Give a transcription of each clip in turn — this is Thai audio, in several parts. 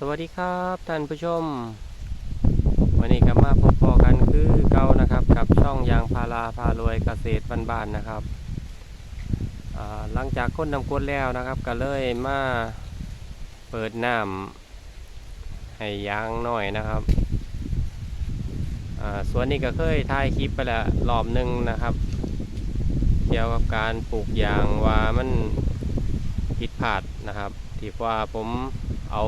สวัสดีครับท่านผู้ชม วันนี้ก็มาพบพอกันคือเก่านะครับ กับช่องยางพาราพารวยเกษตรบ้านๆนะครับหลังจากค้นนำกดแล้วนะครับก็เลยมาเปิดน้ำให้ยางหน่อยนะครับอ่าสวนนี้ก็เคยถ่ายคลิปไปแล้วรอบหนึ่งนะครับ เกี่ยวกับการปลูกยางว่ามันผิดพลาดนะครับที่ว่าผมเอา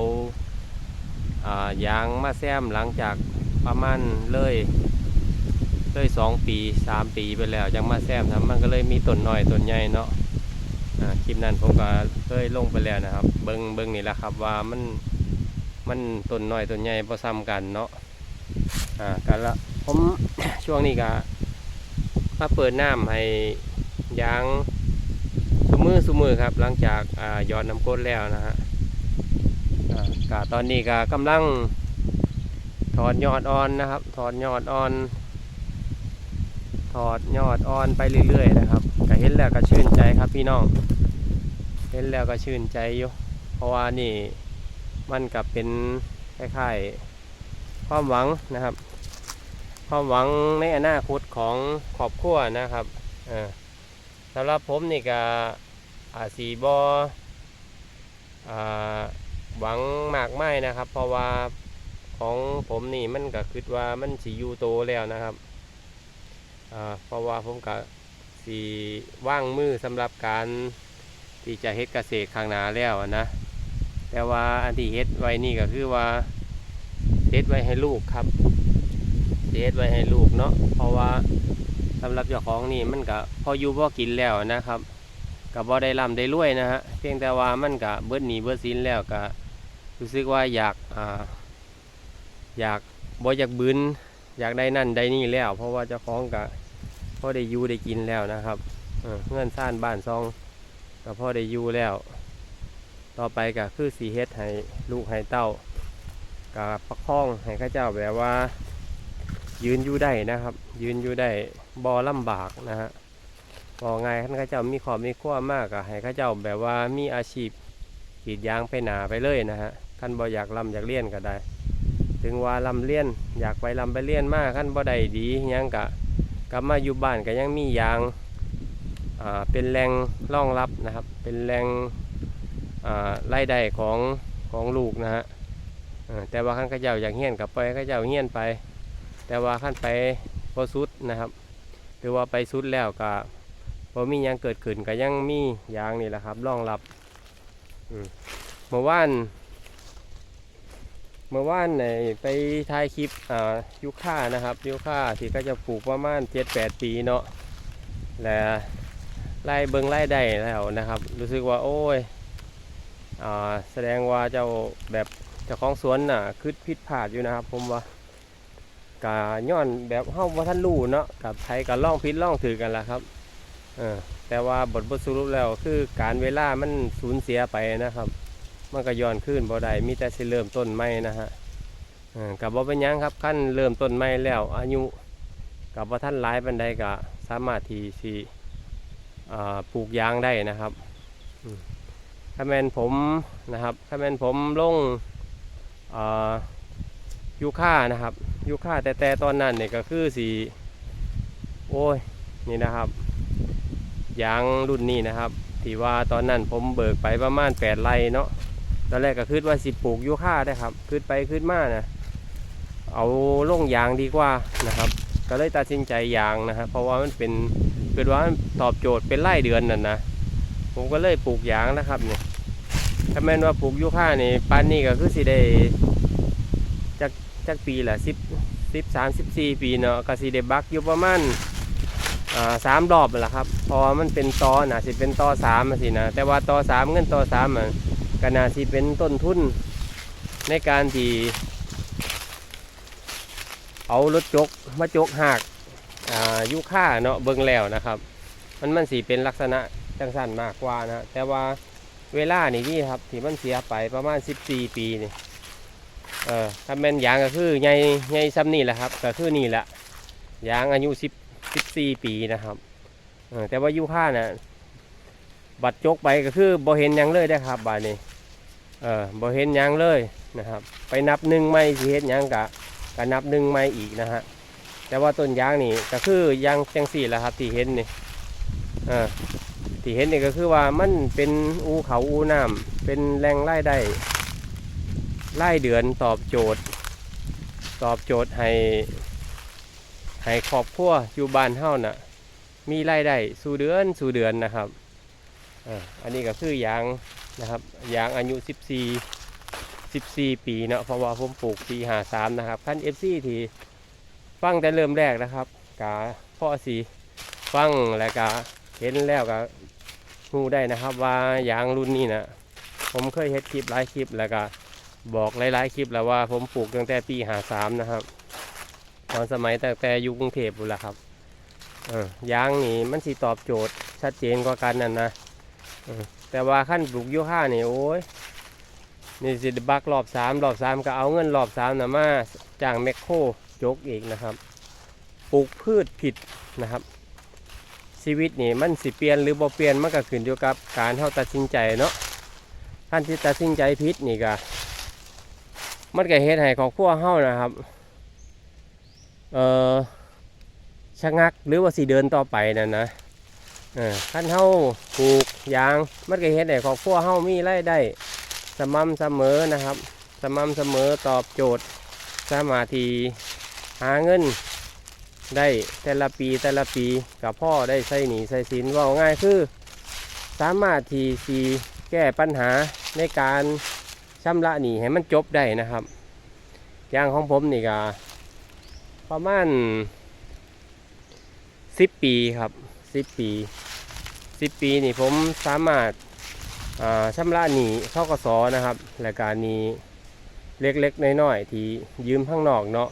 ยางมาแซมหลังจากประมาณเลยเลยสองปีสามปีไปแล้วจังมาแซมทำมันก็เลยมีต้นหน้อยต้นใหญ่เนาะคลิปนั้นผมก็เคยลงไปแล้วนะครับ เบิงเบิงนี่แหละครับว่ามันมันต้นหน้อยต้นใหญ่พอซ้ำกันเนาะอ่ากันละผมช่วงนี้ก็มาเปิดน้ำให้ยางสุมือสุมือครับ หลังจากอ่ายอดน้ำก้นแล้วนะฮะ อ่าตอนนี้ก็กำลังถอดยอดอ่อนนะครับ ถอดยอดอ่อน ถอดยอดอ่อนไปเรื่อยๆนะครับก็เห็นแล้วก็ชื่นใจครับพี่น้อง เห็นแล้วก็ชื่นใจอยู่ เพราะว่านี่มันกับเป็นคล้ายๆความหวังนะครับ ความหวังในอนาคตของครอบครัวนะครับสำหรับผมนี่ก็อาจสีบออ่า หวังมากไม่นะครับ เพราะว่าของผมนี่มันก็คิดว่ามันสียูโตแล้วนะครับเพราะว่าผมก็สีว่างมือสำหรับการที่จะเฮ็ดเกษตรข้างนาแล้วนะ แต่ว่าอันที่เฮ็ดไว้นี่ก็คือว่าเฮ็ดไว้ให้ลูกครับเฮ็ดไว้ให้ลูกเนาะเพราะว่าสำหรับเจ้าของนี่มันก็พออยู่พอกินแล้วนะครับกับบ่ได้ร่ำได้รวยนะฮะเพียงแต่ว่ามันก็เบิดหนีเบิดสินแล้วก็ รู้สึกว่าอยากอ่าอยากบ่อยากบืนอยากได้นั่นได้นี่แล้ว เพราะว่าเจ้าของก็พอได้อยู่ได้กินแล้วนะครับเงื่อนซ่านบ้านซองก็พอได้อยู่แล้ว ต่อไปก็คือสีเฮ็ดให้ลูกให้เต้ากับประคองให้ข้าเจ้าแบบว่า ยืนอยู่ได้นะครับ ยืนอยู่ได้บ่ลำบากนะฮะบอไงท่านข้าเจ้ามีขอบมีขั้วมากอะให้ข้าเจ้าแบบว่ามีอาชีพกีดยางไปหนาไปเลยนะฮะ ท่านบ่อยากลำอยากเลี้ยนก็ได้ ถึงว่าลำเลี้ยนอยากไปลำไปเลี้ยนมากท่านบ่ได้ดียังกะกลับมาอยู่บ้านก็ยังมียางอ่าเป็นแรงรองรับนะครับ เป็นแรงอ่ารายได้ของของลูกนะฮะแต่ว่าขั้นข้าเจ้าอยากเฮี้ยนกับไปข้าเจ้าเฮี้ยนไป แต่ว่าขั้นไปพอสุดนะครับหรือว่าไปสุดแล้วก็พอมียังเกิดขึ้นก็ยังมียางนี่แหละครับรองรับมเมื่อวาน เมื่อวานในไปถ่ายคลิปอ่ายุค่านะครับ ยุค่าที่ก็จะปลูกประมาณเจ็ดแปดปีเนาะและไล่เบิงไล่ได้แล้วนะครับ รู้สึกว่าโอ้ยอ่าแสดงว่าเจ้าแบบเจ้าของสวนน่ะคือผิดพลาดอยู่นะครับ ผมว่ากะย้อนแบบเฮาบ่ทันรู้เนาะกับไทยกับล่องพิษล่องถือกันละครับเออแต่ว่าบทบทสรุปแล้วคือการเวลามันสูญเสียไปนะครับ มันก็ย้อนขึ้นบ่ได้มีแต่สิเริ่มต้นใหม่นะฮะกับบ่เป็นยังครับขั้นเริ่มต้นใหม่แล้ว อายุกับว่าท่านหลายปันใดก็สามารถที่สิปลูกยางได้นะครับถ้าแมนผมนะครับถ้าแมนผมลงยูค่านะครับยูค่าแต่แต่ตอนนั้นเนี่ยก็คือสีโอ้ยนี่นะครับยางรุ่นนี้นะครับที่ว่าตอนนั้นผมเบิกไปประมาณแปดไร่เนาะ ตอนแรกก็คิดว่าสิปลูกยูคาได้ครับคิดไปคิดมานะเอาลงยางดีกว่านะครับ ก็เลยตัดสินใจยางนะครับเพราะว่ามันเป็นคิดว่ามันตอบโจทย์เป็นไร่เดือนนั่นนะผมก็เลยปลูกยางนะครับเนี่ยถ้าแม่นว่าปลูกยูคานี่ปานนี้ก็คือสิได้จากจากปีละสิบสิบสามสิบสี่ปีเนาะก็สิได้บักอยู่ประมาณสามรอบแหละครับเพอมันเป็นตอน่ะสิเป็นตอสามสินะแต่ว่าตอสามเงินตอสามอะ ก็น่าสิเป็นต้นทุนในการที่เอารถจกมาจกหักอายุค่าเนาะเบิ่งแล้วนะครับ มันมันสีเป็นลักษณะจังสันมากกว่านะแต่ว่าเวลานี่นี่ครับที่มันเสียไปประมาณ 14 ปีนี่เออถ้าแม่นยางก็คือใหญ่ใหญ่ซ้ำนี่แหละครับ ก็คือนี่แหละยางอายุ 10 14 ปีนะครับเออแต่ว่ายูค่าน่ะบัดจกไปก็คือบ่เห็นยังเลยได้ครับบาดนี้ เออบ่เห็นยังเลยนะครับ ไปนับหนึ่งไม่สิเฮ็ดหยังกะกะนับหนึ่งไม่อีกนะฮะแต่ว่าต้นยางนี่ก็คือยางจังสี่แหละครับที่เห็นนี่อ่าที่เห็นนี่ก็คือว่ามันเป็นอูเขาอูน้ำเป็นแหล่งรายได้รายเดือนตอบโจทย์ ตอบโจทย์ให้ให้ครอบครัวอยู่บ้านเฮาน่ะ มีรายได้สู่เดือนสู่เดือนนะครับออันนี้ก็คือยาง นะครับยางอายุ 14 14 ปีเนาะเพราะว่าผมปลูกปี53นะครับขั้น FC ที่ฟังแต่เริ่มแรกนะครับกาพ่อสีฟังและกาเห็นแล้วก็รู้ได้นะครับ ว่ายางรุ่นนี้นะผมเคยเฮ็ดคลิปหลายคลิปแล้วก็บอกหลายๆคลิปแล้วว่าผมปลูกตั้งแต่ปี53นะครับตอนสมัยตั้งแต่อยู่กรุงเทพอยู่ล้วครับยางนี่มันสิตอบโจทย์ชัดเจนกว่ากันนั่นนะ แต่ว่าขั้นปลูกโยค่านี่โอ้ยนี่สิบักรอบสามรอบสามก็เอาเงินรอบสามนะมาจ้างแมคโครยกอีกนะครับปลูกพืชผิดนะครับ ชีวิตนี่มันสิเปลี่ยนหรือบ่เปลี่ยนมันก็ขึ้นอยู่กับการเฮาตัดสินใจเนาะท่านที่ตัดสินใจผิดนี่ก็มันก็เฮ็ดให้ครอบครัวเฮานะครับเอ่อชะงักหรือว่าสีเดินต่อไปนั่นนะ ขั้นเฮาปลูกยางมันก็เห็นให้ครอบครัวเฮามีไรายได้ สม่ำเสมอนะครับ สม่ำเสมอตอบโจทย์สามารถทีหาเงินได้แต่ละปีแต่ละปีกับพ่อได้ใส่หนีใส่สินว่าง่ายคือ สามารถที่สีแก้ปัญหาในการชำระหนีให้มันจบได้นะครับ อย่างของผมนี่ก็ประมาณสิบปีครับ สิบปีสิบปีนี่ผมสามารถอ่าชำระหนี้ทกสนะครับและการนี้เล็กๆน้อยๆที่ยืมข้างนอกเนาะ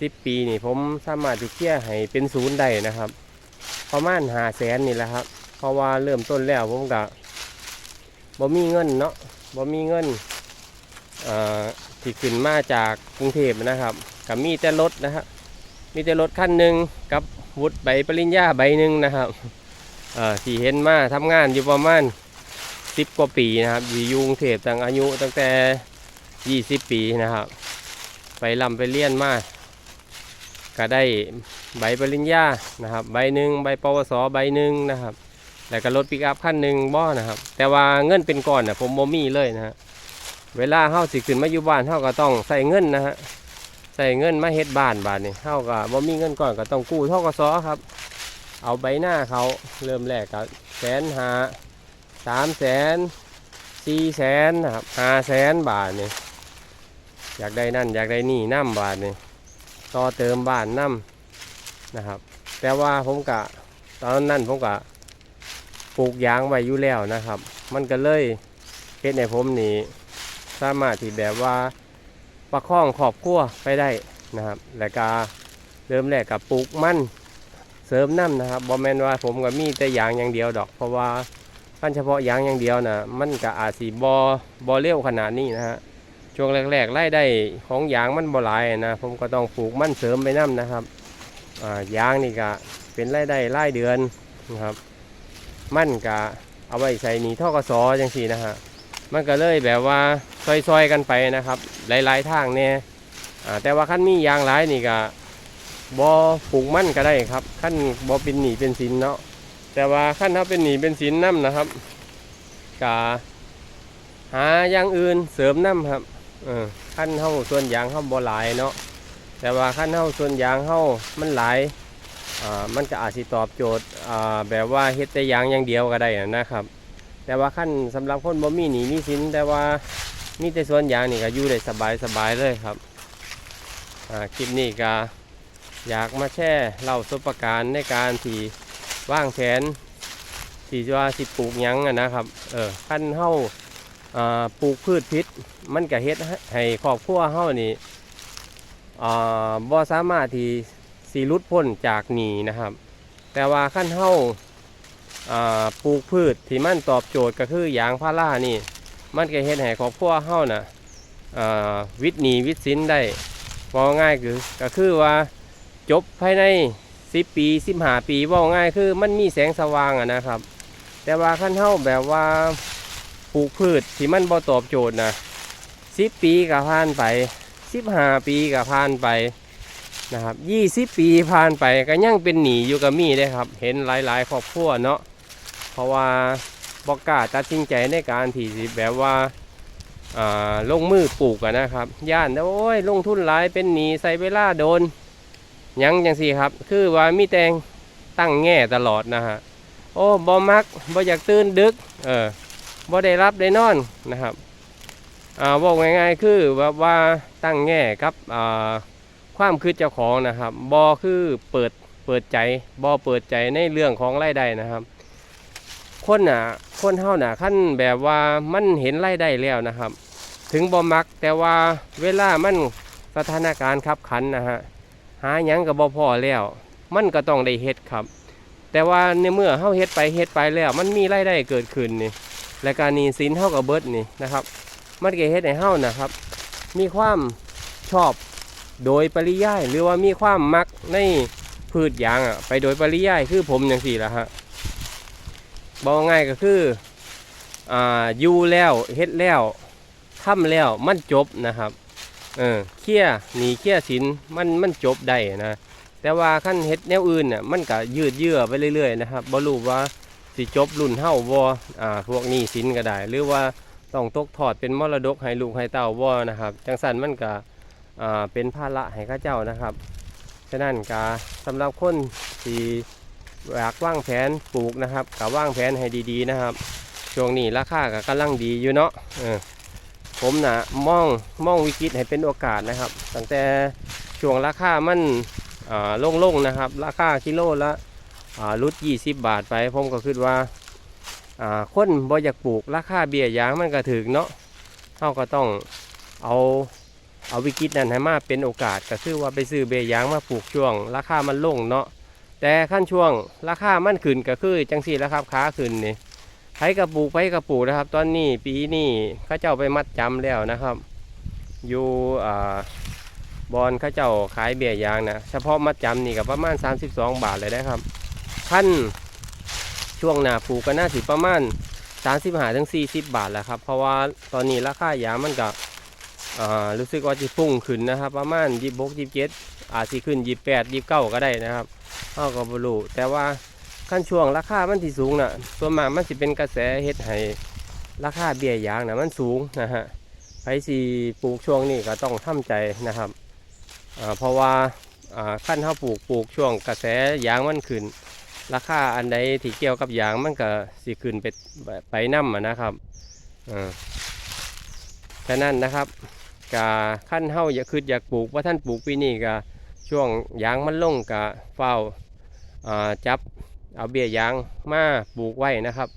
สิบปีนี่ผมสามารถที่เคลียร์ให้เป็นศูนย์ได้นะครับประมาณหาแสนนี่แหละครับ เพราะว่าเริ่มต้นแล้วผมก็บ่มีเงินเนาะบ่มีเงินที่ขึ้นมาจากกรุงเทพนะครับกับมีแต่รถนะฮะ มีแต่รถคันหนึ่งกับวุฒิใบปริญญาใบหนึ่งนะครับเอ่อที่เห็นมาทำงานอยู่ประมาณสิบกว่าปีนะครับอยู่ยุงเทพตั้งอายุตั้งแต่ยี่สิบปีนะครับ ไปลำไปเรียนมาก็ได้ใบปริญญานะครับ ใบหนึ่งใบปวสใบหนึ่งนะครับแล้วก็รถปิกอัพคันหนึ่งบ่อนะครับ แต่ว่าเงินเป็นก้อนนะผมบ่มีเลยนะฮะเวลาเฮาสิขึ้นมาอยู่บ้านเฮาก็ต้องใส่เงินนะฮะ ใส่เงินมาเฮ็ดบ้านบาทนี่เท่ากับว่ามีเงินก่อนก็ต้องกู้ทกสครับ เอาใบหน้าเขาเริ่มแรกก็แสนหาสามแสนสี่แสนนะครับห้าแสนบาทนี่อยากได้นั่นอยากได้นี่น้ำบาทนี่ต่อเติมบ้านน้ำนะครับ แต่ว่าผมกะตอนนั้นผมกะปลูกยางไว้อยู่แล้วนะครับ มันก็เลยเฮ็ดให้ผมนี่สามารถที่แบบว่า ประคองขอบครัวไปได้นะครับแล้วก็เริ่มแรกกับปลูกมันเสริมน้ำนะครับบอแมนว่าผมก็มีแต่ยางอย่างเดียวดอก เพราะว่าพันเฉพาะยางอย่างเดียวนะมันก็อาจสีบอบอเร็วขนาดนี้นะฮะช่วงแรกๆไล่ได้ของยางมันบ่หลายนะผมก็ต้องปลูกมันเสริมไปน้ำนะครับอ่ายางนี่ก็เป็นไล่ได้ไล่เดือนนะครับ มันก็เอาไว้ใส่หนีท่อกระสอจังสี่นะฮะ มันก็เลยแบบว่าซอยๆกันไปนะครับ หลายๆทางเนี่ยแต่ว่าขั้นมียางหลายนี่ก็บอปลูกมันก็ได้ครับขั้นบอเป็นหนีเป็นสินเนาะแต่ว่าขั้นถ้าเป็นหนีเป็นสินน้ำนะครับกาหาอย่างอื่นเสริมน้ำครับอขั้นเท่าส่วนยางเข้าบ่หลายเนาะแต่ว่าขั้นเท่าส่วนยางเข้ามันหลายมันก็อาจสิตอบโจทย์แบบว่าเฮ็ดแต่ยางอย่างเดียวก็ได้นะครับ แต่ว่าขั้นสำหรับคนบ่มีหนีมีสินแต่ว่ามีแต่ส่วนยางนี่ก็อยู่ได้สบายสบายเลยครับคลิปนี้ก็อยากมาแช่เล่าสบประการในการที่ว่างแผนที่ว่าสิปลูกยังอะนะครับเออขั้นเฮาอ่าปลูกพืชพิษมันก็เฮ็ดให้ครอบครัวเฮานี่บ่สามารถที่สิหลุดพ้นจากหนีนะครับ แต่ว่าขั้นเท่า ปลูกพืชที่มันตอบโจทย์ก็คือยางพารานี่ มันก็เฮ็ดให้ครอบครัวเฮาน่ะอ่าวิทย์หนีวิทย์สินได้ว่าง่ายคือก็คือว่าจบภายใน 10 ปี 15 ปีว่าง่ายคือมันมีแสงสว่างอะนะครับ แต่ว่าขั้นเฮาแบบว่าปลูกพืชที่มันบ่ตอบโจทย์นะสิบปีก็ผ่านไปสิบห้าปีก็ผ่านไปนะครับยี่สิบปีผ่านไปก็ยังเป็นหนีอยู่กับมีได้ครับ เห็นหลาย ๆ ครอบครัวเนาะ ราะว่าบอกกล้าตัดสินใจในการที่แบบว่าลงมือปลูกะนะครับ ย่านโอ้ยลงทุนหลายเป็นหนีใส่เวลาโดนยังจังสี่ครับ คือว่ามีแตงตั้งแง่ตลอดนะฮะโอ้บอมักบ่อยากตื่นดึกเออบ่ได้รับได้นอนนะครับอ่าบอกง่ายๆคือแบบว่าตั้งแง่กับอ่าความคือเจ้าของนะครับบอคือเปิดเปิดใจบอเปิดใจในเรื่องของรายได้นะครับ คนน่ะคนเฮาน่ะขั้นแบบว่ามันเห็นรายได้แล้วนะครับ ถึงบอมักแต่ว่าเวลามันสถานการณ์ขับขันนะฮะหาหยังกับบอพอแล้ว มันก็ต้องได้เฮ็ดครับ แต่ว่าในเมื่อเฮาเฮ็ดไปเฮ็ดไปแล้ว มันมีรายได้เกิดขึ้นนี่และการนี้สินเฮากับเบิดนี่นะครับ มันก็เฮ็ดให้เฮานะครับ มีความชอบโดยปริยายหรือว่ามีความมักในพืชยางอะไปโดยปริยายคือผมอย่างสี่ละฮะ บอกง่ายก็คืออ่าอยู่แล้วเฮ็ดแล้วทำแล้วมันจบนะครับเออเคลียร์หนีเคลียร์สินมันมันจบได้นะแต่ว่าขั้นเฮ็ดแนวอื่นเนี่ยมันก็ยืดเยื้อไปเรื่อยๆนะครับบ่รู้ว่าสิจบรุ่นเฮาบ่อ่าพวกหนี้สินก็ได้ หรือว่าต้องตกทอดเป็นมรดกให้ลูกให้เต้าบ่นะครับจังสันมันก็อ่าเป็นภาระให้ข้าเจ้านะครับฉะนั้นก็สำหรับคนที่ อยากวางแผนปลูกนะครับก็วางแผนให้ดีๆนะครับ ช่วงนี้ราคาก็กำลังดีอยู่เนาะผมนะมองมองวิกฤตให้เป็นโอกาสนะครับ ตั้งแต่ช่วงราคามันอ่าลงๆนะครับ ราคากิโลละลุด20 บาทไป ผมก็คิดว่าอ่าคนบ่อยากปลูกราคาเบี้ยยางมันก็ถึงเนาะเขาก็ต้องเอาเอาวิกฤตนั้นให้มาเป็นโอกาสก็คือว่าไปซื้อเบี้ยยางมาปลูกช่วง ราคามันลงเนาะ แต่ขั้นช่วงราคามันขึ้นก็คือจังสี่แล้วครับขาขึ้นนี่ไผกระปลูกไผกระปลูกนะครับ ตอนนี้ปีนี้ข้าเจ้าไปมัดจำแล้วนะครับ อยู่บอนเข้าเจ้าขายเบียยางนะเฉพาะมัดจำนี่ก็ประมาณ 32 บาทเลยนะครับขั้นช่วงหน้าปูกก็น่าสิประมาณ 35ถึง40 บาทแหละครับ เพราะว่าตอนนี้ราคายางมันก็รู้สึกว่าจะพุ่งขึ้นนะครับ ประมาณ26 27อาจสิขึ้น 28 29ก็ได้นะครับ เฮาก็บ่รู้แต่ว่าขั้นช่วงราคามันที่สูงน่ะส่วนมากมันสิเป็นกระแสเฮ็ดให้ราคาเบี้ยยางน่ะมันสูงนะฮะใครสิปลูกช่วงนี้ก็ต้องทำใจนะครับเพราะว่าขั้นเฮาปลูกปลูกช่วงกระแสยางมันขึ้น ราคาอันใดที่เกี่ยวกับยางมันก็สิขึ้นไปไปน้ำนะครับเอฉะนั้นนะครับกาขั้นเฮาอยากคืออยากปลูกว่าท่านปลูกปีนี้ก็ ช่วงยางมันลงกะเฝ้าจับเอาเบี้ยยางมาปลูกไว้นะครับ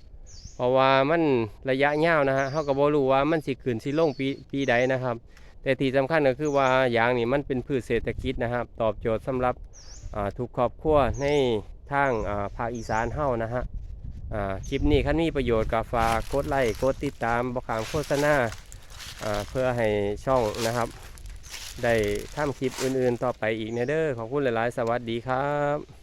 เพราะว่ามันระยะยาวนะฮะเฮาก็บ่รู้ว่ามันสิขึ้นสิลงปีปีใดนะครับ แต่ที่สำคัญก็คือว่ายางนี่มันเป็นพืชเศรษฐกิจนะครับ ตอบโจทย์สำหรับทุกครอบครัวในทางภาคอีสานเฮานะฮะคลิปนี้คันมีประโยชน์ก็ฝากกดไลค์กดติดตามบอกขามโฆษณาอ่าเพื่อให้ช่องนะครับ ได้ทำคลิปอื่นๆต่อไปอีกเนเด้อขอบคุณหลายๆ สวัสดีครับ